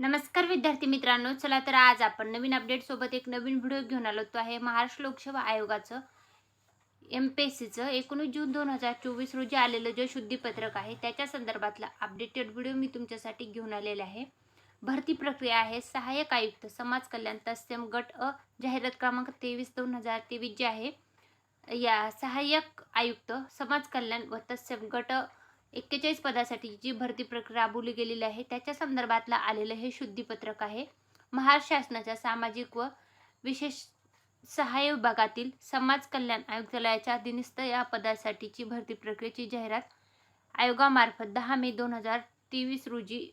नमस्कार विद्यार्थी मित्रांनो चला तर आज आपण नवीन अपडेट सोबत एक नवीन व्हिडिओ घेऊन आलो. तो आहे महाराष्ट्र लोकसेवा आयोगाचं एम पी एस सीचं एकोणीस जून दोन हजार चोवीस रोजी आलेलं जे शुद्धीपत्रक आहे त्याच्या संदर्भातला अपडेटेड व्हिडिओ मी तुमच्यासाठी घेऊन आलेला आहे. भरती प्रक्रिया आहे. सहाय्यक आयुक्त समाज कल्याण तत्सम गट अ जाहिरात क्रमांक तेवीस दोन हजार तेवीस जे आहे या सहाय्यक आयुक्त समाज कल्याण व तत्सम गट एक्केचाळीस पदासाठी जी भरती प्रक्रिया राबवली गेलेली आहे त्याच्या संदर्भातला आलेलं हे शुद्धीपत्रक आहे. महाराष्ट्र शासनाच्या सामाजिक व विशेष सहाय्य विभागातील समाज कल्याण आयुक्तालयाच्या अधीनस्थ या पदासाठीची भरती प्रक्रियेची जाहिरात आयोगामार्फत दहा मे दोन हजार तेवीस रोजी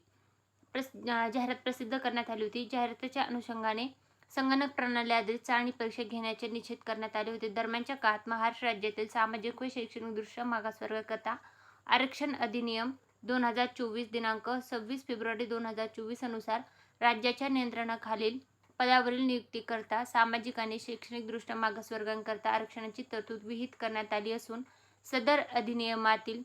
प्रस जाहिरात प्रसिद्ध करण्यात आली होती. जाहिरातीच्या अनुषंगाने संगणक प्रणाली आधारित चाळणी परीक्षा घेण्याचे निश्चित करण्यात आले होते. दरम्यानच्या काळात महाराष्ट्र राज्यातील सामाजिक व शैक्षणिकदृष्ट्या मागासवर्गकता आरक्षण अधिनियम दोन हजार चोवीस दिनांक सव्वीस फेब्रुवारी दोन हजार चोवीस अनुसार राज्याच्या नियंत्रणाखालील पदावरील नियुक्तीकरता सामाजिक आणि शैक्षणिकदृष्ट्या मागासवर्गांकरता आरक्षणाची तरतूद विहित करण्यात आली असून सदर अधिनियमातील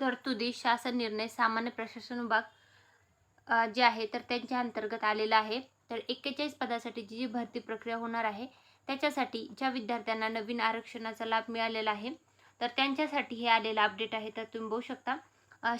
तरतुदी शासन निर्णय सामान्य प्रशासन विभाग जे आहे तर त्यांच्या अंतर्गत आलेला आहे. तर एक्केचाळीस पदासाठीची जी भरती प्रक्रिया होणार आहे त्याच्यासाठी ज्या विद्यार्थ्यांना नवीन आरक्षणाचा लाभ मिळालेला आहे तर त्यांच्यासाठी हे आलेलं अपडेट आहे तर तुम्ही बघू शकता.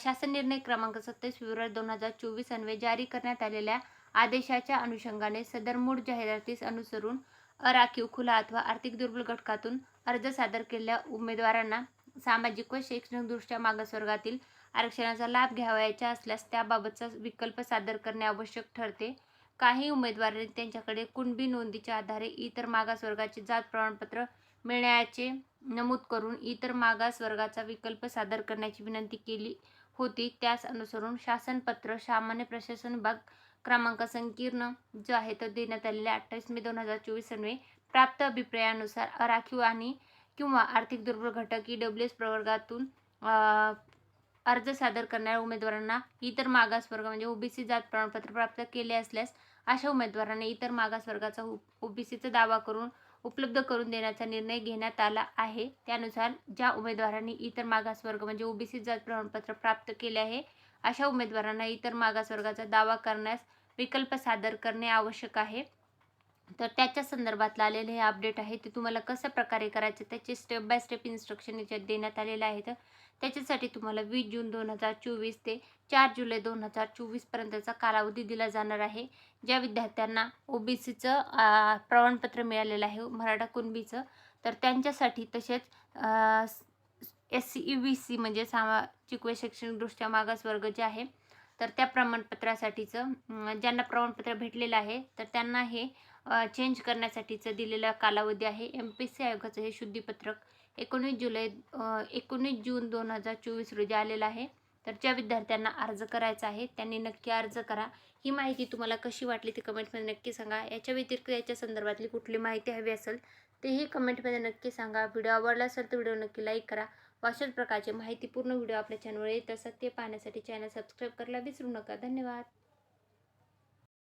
शासन निर्णय क्रमांक सत्तावीस फेब्रुवारी दोन हजार चोवीस अन्वये जारी करण्यात आलेल्या आदेशाच्या अनुषंगाने सदर मूळ जाहिरातीस अनुसरून अराखीव खुला अथवा आर्थिक दुर्बल घटकातून अर्ज सादर केलेल्या उमेदवारांना सामाजिक व शैक्षणिकदृष्ट्या मागासवर्गातील आरक्षणाचा लाभ घ्यावयाचा असल्यास त्याबाबतचा विकल्प सादर करणे आवश्यक ठरते. काही उमेदवारांनी त्यांच्याकडे कुणबी नोंदीच्या आधारे इतर मागासवर्गाचे जात प्रमाणपत्र मिळण्याचे नमूद करून इतर मागास वर्गाचा विकल्प सादर करण्याची विनंती केली होती. त्यास अनुसरून शासनपत्र सामान्य प्रशासन विभाग क्रमांक संकीर्ण जो आहे तो देण्यात आलेल्या अठ्ठावीस मे दोन हजार चोवीस अन्वे प्राप्त अभिप्रायानुसार अराखीव आणि किंवा आर्थिक दुर्बल घटक ई डब्ल्यू एस प्रवर्गातून अर्ज सादर करणाऱ्या उमेदवारांना इतर मागासवर्ग म्हणजे ओबीसी जात प्रमाणपत्र प्राप्त केले असल्यास अशा उमेदवारांनी इतर मागासवर्गाचा ओबीसीचा दावा करून उपलब्ध करून देण्याचा निर्णय घेण्यात आला आहे. त्यानुसार ज्या उमेदवारांनी इतर मागासवर्ग म्हणजे ओबीसी जात प्रमाणपत्र प्राप्त केले आहे अशा उमेदवारांना इतर मागासवर्गाचा दावा करण्यास विकल्प सादर करणे आवश्यक आहे. तर त्याच्या संदर्भातलं आलेलं हे अपडेट आहे. ते तुम्हाला कशा प्रकारे करायचं त्याचे स्टेप बाय स्टेप इन्स्ट्रक्शन याच्यात देण्यात आलेलं आहे. तर त्याच्यासाठी तुम्हाला वीस जून दोन हजार चोवीस ते चार जुलै दोन हजार चोवीसपर्यंतचा कालावधी दिला जाणार आहे. ज्या विद्यार्थ्यांना ओ बी सीचं प्रमाणपत्र मिळालेलं आहे मराठा कुणबीचं तर त्यांच्यासाठी तसेच S C E V C म्हणजे सामाजिक व शैक्षणिकदृष्ट्या मागासवर्ग जे आहे तर त्या प्रमाणपत्रासाठीचं ज्यांना प्रमाणपत्र भेटलेलं आहे तर त्यांना हे चेंज करण्यासाठीचं दिलेला कालावधी आहे. एम पी सी आयोगाचं हे शुद्धीपत्रक एकोणीस जुलै एकोणीस जून दोन हजार चोवीस रोजी आलेलं आहे. तर ज्या विद्यार्थ्यांना अर्ज करायचा आहे त्यांनी नक्की अर्ज करा. ही माहिती तुम्हाला कशी वाटली ती कमेंटमध्ये नक्की सांगा. याच्या व्यतिरिक्त याच्या संदर्भातली कुठली माहिती हवी असेल तेही कमेंटमध्ये नक्की सांगा. व्हिडिओ आवडला असेल तर व्हिडिओ नक्की लाईक करा. अशाच प्रकारचे माहितीपूर्ण व्हिडिओ आपल्या चॅनलवर येत असतात ते पाहण्यासाठी चॅनल सबस्क्राईब करायला विसरू नका. धन्यवाद.